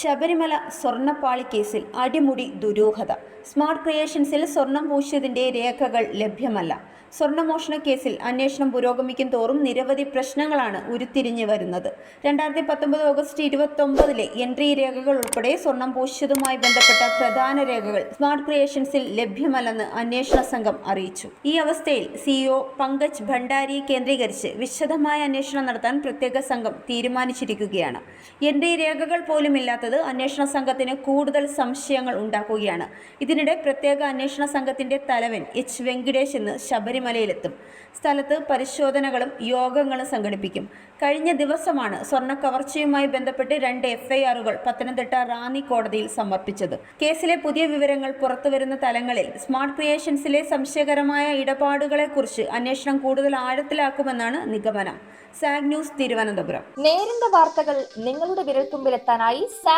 ശബരിമല സ്വർണപ്പാളി കേസിൽ അടിമുടി ദുരൂഹത. സ്മാർട്ട് ക്രിയേഷൻസിൽ സ്വർണം പൂശിയതിന്റെ രേഖകൾ ലഭ്യമല്ല. സ്വർണമോഷണ കേസിൽ അന്വേഷണം പുരോഗമിക്കും തോറും നിരവധി പ്രശ്നങ്ങളാണ് ഉരുത്തിരിഞ്ഞു വരുന്നത്. രണ്ടായിരത്തി പത്തൊമ്പത് ഓഗസ്റ്റ് ഇരുപത്തൊമ്പതിലെ എൻട്രി രേഖകൾ ഉൾപ്പെടെ സ്വർണം പൂശിയതുമായി ബന്ധപ്പെട്ട പ്രധാന രേഖകൾ സ്മാർട്ട് ക്രിയേഷൻസിൽ ലഭ്യമല്ലെന്ന് അന്വേഷണ സംഘം അറിയിച്ചു. ഈ അവസ്ഥയിൽ സിഇഒ പങ്കജ് ഭണ്ഡാരിയെ കേന്ദ്രീകരിച്ച് വിശദമായ അന്വേഷണം നടത്താൻ പ്രത്യേക സംഘം തീരുമാനിച്ചിരിക്കുകയാണ്. എൻട്രി രേഖകൾ പോലും ഇല്ലാത്തത് അന്വേഷണ സംഘത്തിന് കൂടുതൽ സംശയങ്ങൾ ഉണ്ടാക്കുകയാണ്. ഇതിനിടെ പ്രത്യേക അന്വേഷണ സംഘത്തിന്റെ തലവൻ എച്ച് വെങ്കിടേഷ് ഇന്ന് ശബരിമലയിലെത്തും. സ്ഥലത്ത് പരിശോധനകളും യോഗങ്ങളും സംഘടിപ്പിക്കും. കഴിഞ്ഞ ദിവസമാണ് സ്വർണ കവർച്ചയുമായി ബന്ധപ്പെട്ട് രണ്ട് എഫ്ഐആറുകൾ പത്തനംതിട്ട റാന്നി കോടതിയിൽ സമർപ്പിച്ചത്. കേസിലെ പുതിയ വിവരങ്ങൾ പുറത്തുവരുന്ന തലങ്ങളിൽ സ്മാർട്ട് ക്രിയേഷൻസിലെ സംശയകരമായ ഇടപാടുകളെക്കുറിച്ച് അന്വേഷണം കൂടുതൽ ആഴത്തിലാക്കുമെന്നാണ് നിഗമനം. സാഗ് ന്യൂസ് തിരുവനന്തപുരം. നേരിന്റെ വാർത്തകൾ നിങ്ങളുടെ വിരൽത്തുമ്പിലെത്താനായി സാഗ്